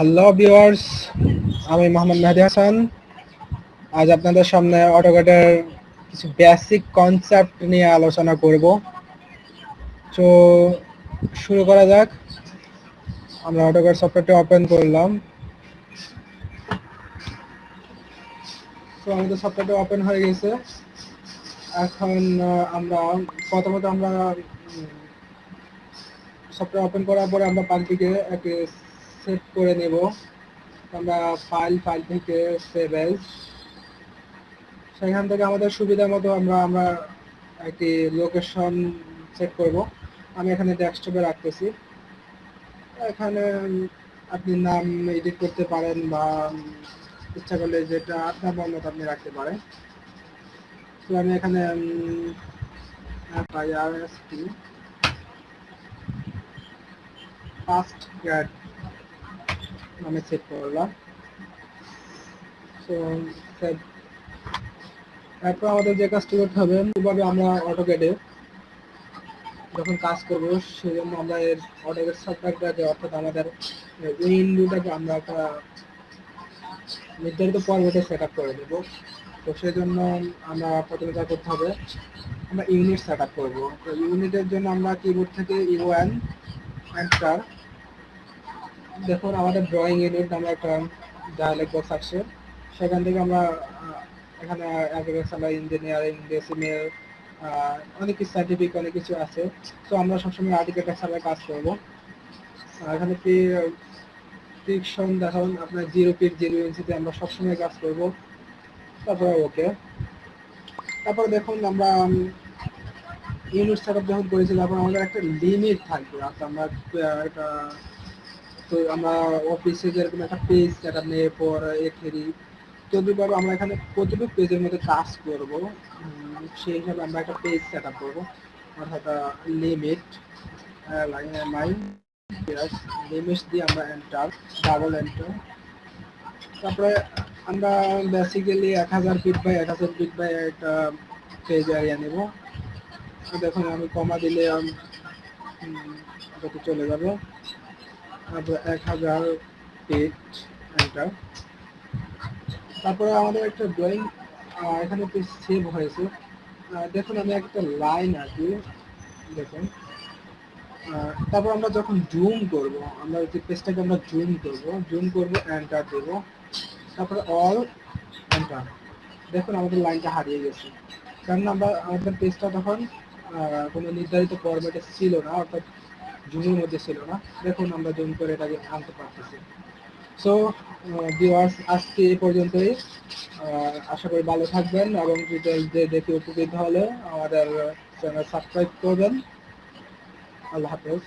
Hello viewers আমি মোহাম্মদ মেহেদি হাসান। আজ আপনাদের সামনে অটোক্যাডের কিছু বেসিক কনসেপ্ট নিয়ে আলোচনা করব। তো শুরু করা যাক। আমরা অটোক্যাড সফটওয়্যারটি ওপেন করলাম। তো আমাদের সফটওয়্যারটি ওপেন হয়ে গেছে। এখন আমরা প্রথমত আমরা সফটওয়্যার ওপেন করার পরে আমরা পাখিকে একে সেভ করে নেব। আমরা ফাইল ফাইল থেকে সেভ এজ সেখান থেকে আমাদের সুবিধা মতো আমরা আমরা একটি লোকেশন সেট করব। আমি এখানে ডেস্কটপে রাখতেছি। এখানে আপনি নাম এডিট করতে পারেন বা ইচ্ছা করলে যেটা আপনার মন মতো আপনি রাখতে পারেন। তো আমি এখানে F I R S T first grade নামে সেট করলাম। তো তারপর আমাদের যে কাজটি করতে হবে কীভাবে আমরা অটোকেটে যখন কাজ করব, সেজন্য আমরা এর অটোকেট সফটওয়্যারটাকে অর্থাৎ আমাদের উইন্ডোটাকে আমরা একটা নির্ধারিত পর্বতে সেট আপ করে দেবো। তো সেজন্য আমরা প্রথমে যা করতে হবে, আমরা ইউনিট সেট আপ করব। তো ইউনিটের জন্য আমরা কিবোর্ড থেকে ইউএন এন্টার দেখুন, আমাদের ড্রয়িং ইউনিট আমরা একটা ডায়ালগ বক্স আসছে সেখান থেকে আমরা এখানে অ্যাগ্রিকালচার ইঞ্জিনিয়ারিং ডেসিমেল অনেক কিছু সার্টিফিক অনেক কিছু আছে। তো আমরা সবসময় আর্টিকেলটা ছাড়া কাজ করব। এখানে কি ফিকশন দেখান, আপনার জিরো পিক জিরো ইঞ্চিতে আমরা সবসময় কাজ করব। তারপরে ওকে তারপর দেখুন, আমরা ইউনিট সেট আপ যখন করেছি তারপর আমাদের একটা লিমিট থাকবে। আমরা একটা তো আমরা অফিসে যেরকম একটা পেজ সেটা নিয়ে পর এখেরি তদুপরি আমরা এখানে কতটুকু পেজের মধ্যে কাজ করব সেই হিসাবে আমরা একটা পেজ সেট আপ করব। অর্থাৎ লিমিট লাইন এমআই লিমিট দিয়ে আমরা এন্টার ডাবল এন্টার তারপরে আমরা বেসিক্যালি এক হাজার ফিট বাই এক হাজার ফিট বাই একটা পেজ এরিয়া নেব। দেখুন, আমি কমা দিলে চলে যাবে। এক হাজার ফিট এন্টার তারপরে আমাদের একটা ড্রয়িং এখানে সেভ হয়েছে। দেখুন, আমি একটা লাইন আঁকি দেখুন। তারপর আমরা যখন জুম করব, আমরা যে পেজটাকে আমরা জুম করব জুম করব এন্টার দেব। তারপরে অল এন্টার দেখুন, আমাদের লাইনটা হারিয়ে গেছে। কারণ আমরা, আমাদের পেজটা তখন কোনো নির্ধারিত ফরম্যাটে ছিল না, অর্থাৎ জুমের মধ্যে ছিল না। দেখুন আমরা জুম করে এটাকে আনতে পারতেছি। সো ভিওয়ার্স আজকে এই পর্যন্তই। আশা করি ভালো থাকবেন এবং ডিটেলসদের দেখে উপকৃত হলে আমাদের চ্যানেল সাবস্ক্রাইব করবেন। আল্লাহ হাফেজ।